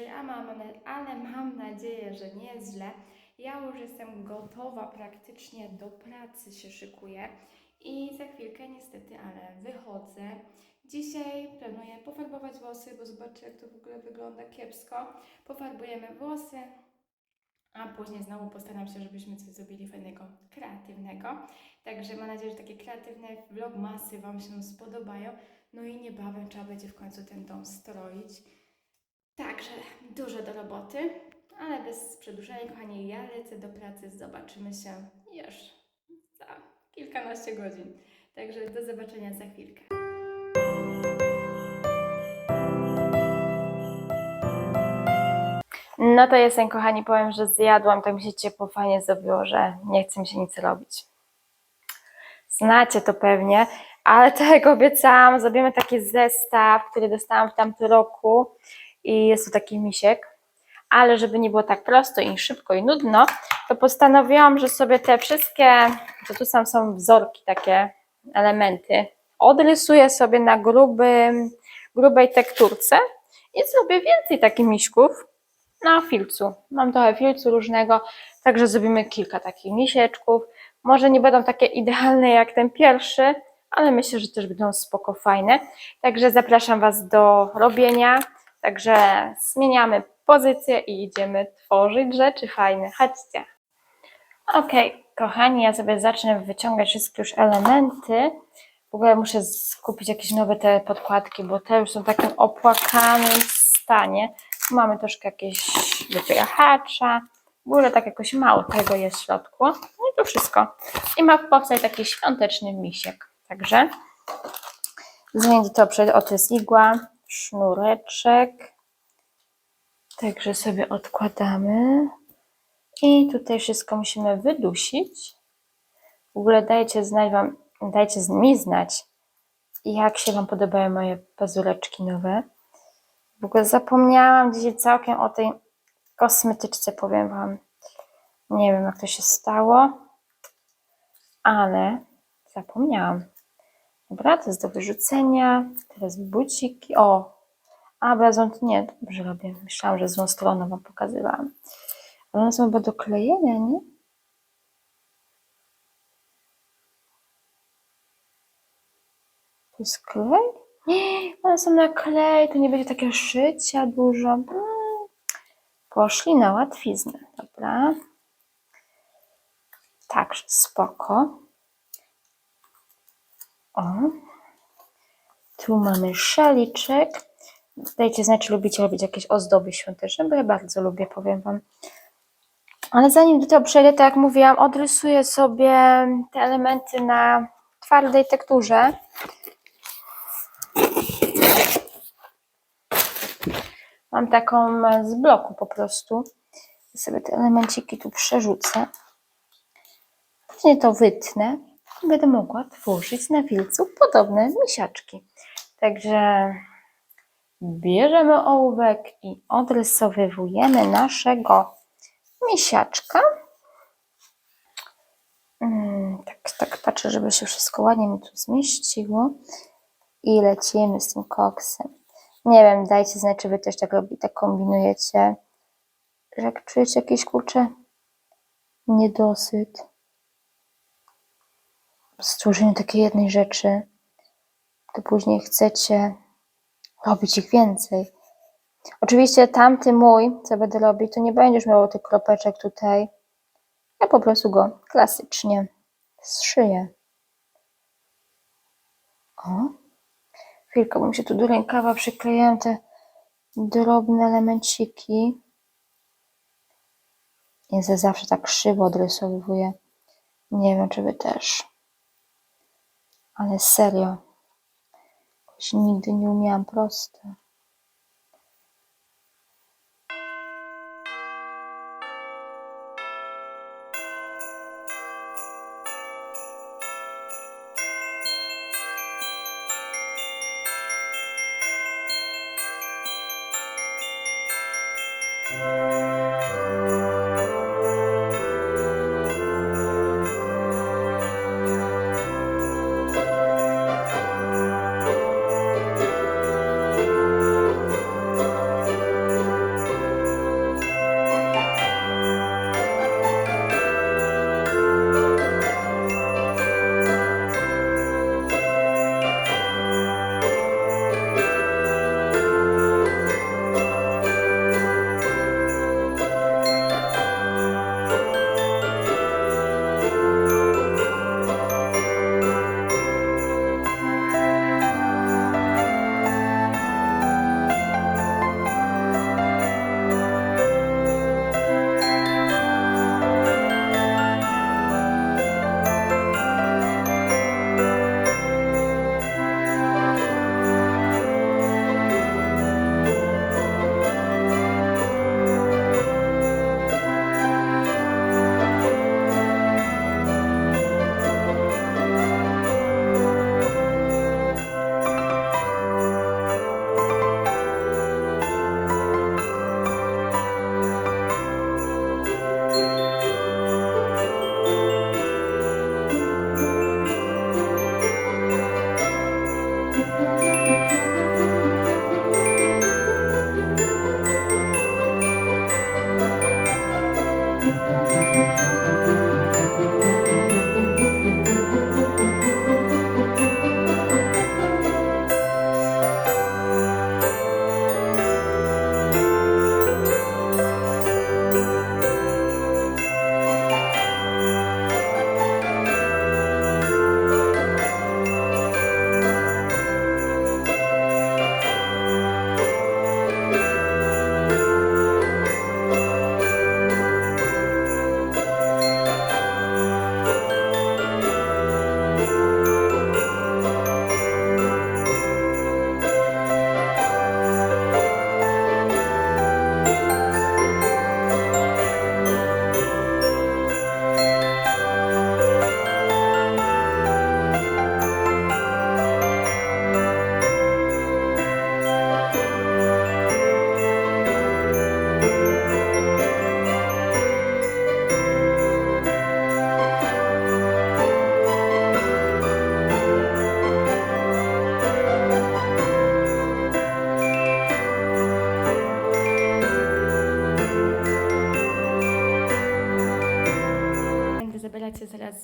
a mam, ale mam nadzieję, że nie jest źle. Ja już jestem gotowa praktycznie do pracy się szykuję i za chwilkę niestety, ale wychodzę. Dzisiaj planuję pofarbować włosy, bo zobaczcie jak to w ogóle wygląda kiepsko. Pofarbujemy włosy, a później znowu postaram się, żebyśmy coś zrobili fajnego, kreatywnego. Także mam nadzieję, że takie kreatywne vlogmasy Wam się spodobają. No i niebawem trzeba będzie w końcu ten dom stroić. Także dużo do roboty, ale bez przedłużania, kochani, ja lecę do pracy. Zobaczymy się już za kilkanaście godzin. Także do zobaczenia za chwilkę. No to jestem, kochani, powiem, że zjadłam, tak mi się ciepło fajnie zrobiło, że nie chce mi się nic robić. Znacie to pewnie, ale tak obiecałam, zrobimy taki zestaw, który dostałam w tamtym roku i jest to taki misiek, ale żeby nie było tak prosto i szybko i nudno, to postanowiłam, że sobie te wszystkie, to tu sam są wzorki, takie elementy, odrysuję sobie na grubym, grubej tekturce i zrobię więcej takich miśków na filcu. Mam trochę filcu różnego, także zrobimy kilka takich misieczków. Może nie będą takie idealne jak ten pierwszy, ale myślę, że też będą spoko fajne. Także zapraszam Was do robienia. Także zmieniamy pozycję i idziemy tworzyć rzeczy fajne. Chodźcie. Okej, kochani, ja sobie zacznę wyciągać wszystkie już elementy. W ogóle muszę skupić jakieś nowe te podkładki, bo te już są w takim opłakanym stanie. Mamy troszkę jakieś wypychacza. W ogóle tak jakoś mało tego jest w środku. No i to wszystko. I ma powstać taki świąteczny misiek. Także zmienię to przed oto jest igła, sznureczek. Także sobie odkładamy. I tutaj wszystko musimy wydusić. W ogóle dajcie znać wam, dajcie mi znać, jak się wam podobają moje pazureczki nowe. W ogóle zapomniałam dzisiaj całkiem o tej kosmetyczce, powiem wam. Nie wiem, jak to się stało, ale zapomniałam. Dobra, to jest do wyrzucenia. Teraz buciki. O, a bezon nie, dobrze robię. Myślałam, że złą stroną wam pokazywałam. Ale one są chyba do klejenia, nie? To jest klej? Nie, one są na klej, to nie będzie takiego szycia dużo. Mm. Poszli na łatwiznę, dobra. Także spoko. O. Tu mamy szaliczek. Dajcie znać, czy lubicie robić jakieś ozdoby świąteczne, bo ja bardzo lubię, powiem Wam. Ale zanim do tego przejdę, tak jak mówiłam, odrysuję sobie te elementy na twardej tekturze. Mam taką z bloku po prostu. Sobie te elemenciki tu przerzucę. Później to wytnę będę mogła tworzyć na wilcu podobne misiaczki. Także bierzemy ołówek i odrysowywujemy naszego misiaczka. Mm, tak, tak patrzę, żeby się wszystko ładnie mi tu zmieściło. I lecimy z tym koksem. Nie wiem, dajcie znać, czy wy też tak robicie, tak kombinujecie. Jak czujecie jakiś kurczę niedosyt stworzeniu takiej jednej rzeczy, to później chcecie robić ich więcej. Oczywiście tamty mój, co będę robić, to nie będziesz miał tych kropeczek tutaj. Ja po prostu go klasycznie zszyję. O. Chwilkę, bo mi się tu do rękawa przyklejają te drobne elemenciki. Ja ze zawsze tak krzywo odrysowuję. Nie wiem, czy wy też. Ale serio. Jakoś nigdy nie umiałam prosto.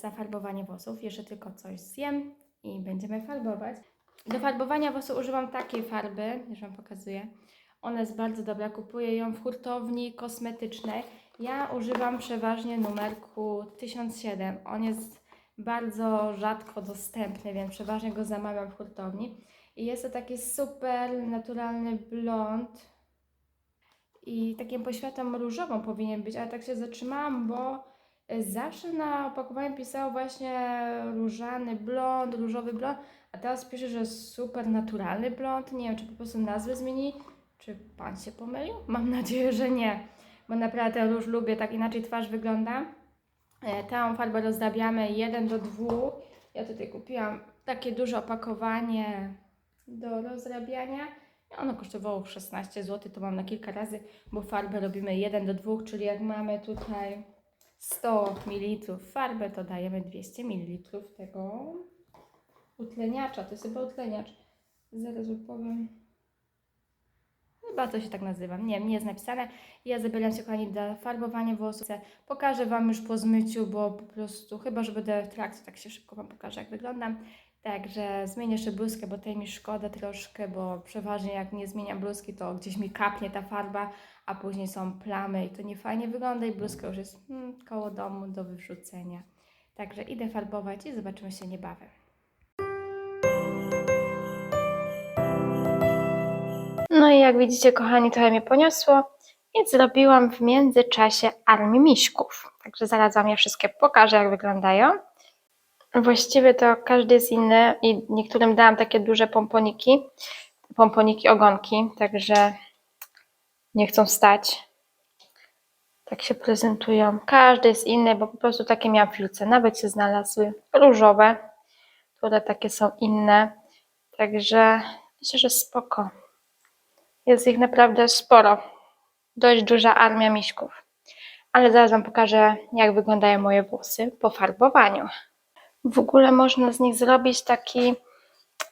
Na farbowanie włosów. Jeszcze tylko coś zjem i będziemy farbować. Do farbowania włosów używam takiej farby, już Wam pokazuję. Ona jest bardzo dobra, kupuję ją w hurtowni kosmetycznej. Ja używam przeważnie numerku 1007. On jest bardzo rzadko dostępny, więc przeważnie go zamawiam w hurtowni. I jest to taki super naturalny blond. I takim poświatą różową powinien być, ale tak się zatrzymałam, bo zawsze na opakowaniu pisało właśnie różany blond, różowy blond, a teraz pisze, że super naturalny blond. Nie wiem, czy po prostu nazwy zmieni, czy pan się pomylił? Mam nadzieję, że nie, bo naprawdę róż lubię, tak inaczej twarz wygląda. E, Tę farbę rozdabiamy 1 do 2. Ja tutaj kupiłam takie duże opakowanie do rozrabiania. Ono kosztowało 16 zł, to mam na kilka razy, bo farbę robimy 1 do 2, czyli jak mamy tutaj 100 ml farby, to dajemy 200 ml tego utleniacza. To jest chyba utleniacz. Zaraz powiem. Chyba to się tak nazywa. Nie, nie jest napisane. Ja zabieram się, kochani, do farbowania włosów. Pokażę Wam już po zmyciu, bo po prostu, chyba że będę w trakcie, tak się szybko Wam pokażę, jak wyglądam. Także zmienię jeszcze bluzkę, bo tej mi szkoda troszkę, bo przeważnie jak nie zmieniam bluzki, to gdzieś mi kapnie ta farba, a później są plamy i to nie fajnie wygląda i bluzka już jest hmm, koło domu do wyrzucenia. Także idę farbować i zobaczymy się niebawem. No i jak widzicie, kochani, trochę mnie poniosło, więc zrobiłam w międzyczasie armię miśków. Także zaraz Wam je wszystkie pokażę, jak wyglądają. Właściwie to każdy jest inny i niektórym dałam takie duże pomponiki, pomponiki ogonki, także nie chcą stać. Tak się prezentują. Każdy jest inny, bo po prostu takie miałam filce. Nawet się znalazły różowe, które takie są inne. Także myślę, że spoko. Jest ich naprawdę sporo. Dość duża armia miśków. Ale zaraz Wam pokażę, jak wyglądają moje włosy po farbowaniu. W ogóle można z nich zrobić taki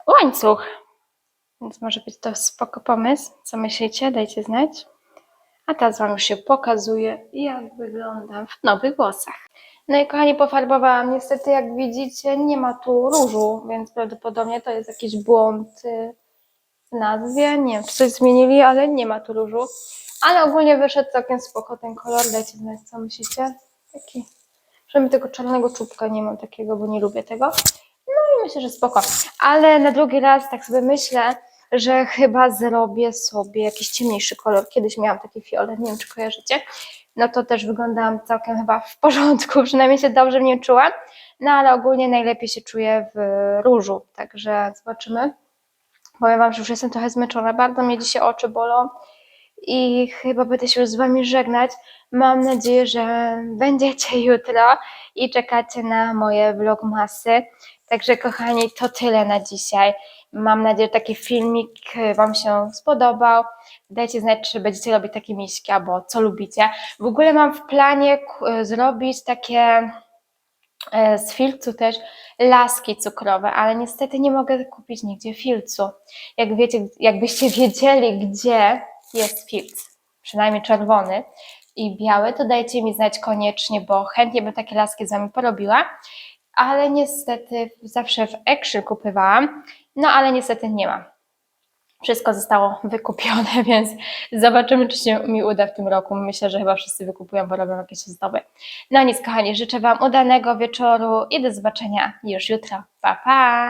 łańcuch. Więc może być to spoko pomysł. Co myślicie? Dajcie znać. A teraz Wam już się pokazuję, jak wyglądam w nowych włosach. No i kochani, pofarbowałam. Niestety, jak widzicie, nie ma tu różu, więc prawdopodobnie to jest jakiś błąd y, w nazwie. Nie wiem, czy coś zmienili, ale nie ma tu różu. Ale ogólnie wyszedł całkiem spoko ten kolor. Dajcie znać, co myślicie. Taki, żeby tego czarnego czubka nie mam takiego, bo nie lubię tego. Myślę, że spoko. Ale na drugi raz tak sobie myślę, że chyba zrobię sobie jakiś ciemniejszy kolor. Kiedyś miałam taki fiolet, nie wiem, czy kojarzycie. No to też wyglądałam całkiem chyba w porządku, przynajmniej się dobrze w nim czułam. No ale ogólnie najlepiej się czuję w różu, także zobaczymy. Powiem Wam, że już jestem trochę zmęczona, bardzo mnie dzisiaj oczy bolą i chyba będę się już z Wami żegnać. Mam nadzieję, że będziecie jutro i czekacie na moje vlogmasy. Także kochani, to tyle na dzisiaj. Mam nadzieję, że taki filmik Wam się spodobał. Dajcie znać, czy będziecie robić takie miśki, albo co lubicie. W ogóle mam w planie k- zrobić takie e, z filcu też laski cukrowe, ale niestety nie mogę kupić nigdzie filcu. Jak wiecie, jakbyście wiedzieli, gdzie jest filc, przynajmniej czerwony i biały, to dajcie mi znać koniecznie, bo chętnie bym takie laski z Wami porobiła, ale niestety zawsze w Action kupywałam, no ale niestety nie mam. Wszystko zostało wykupione, więc zobaczymy, czy się mi uda w tym roku. Myślę, że chyba wszyscy wykupują, bo robią jakieś ozdoby. No nic, kochani, życzę Wam udanego wieczoru i do zobaczenia już jutro. Pa, pa!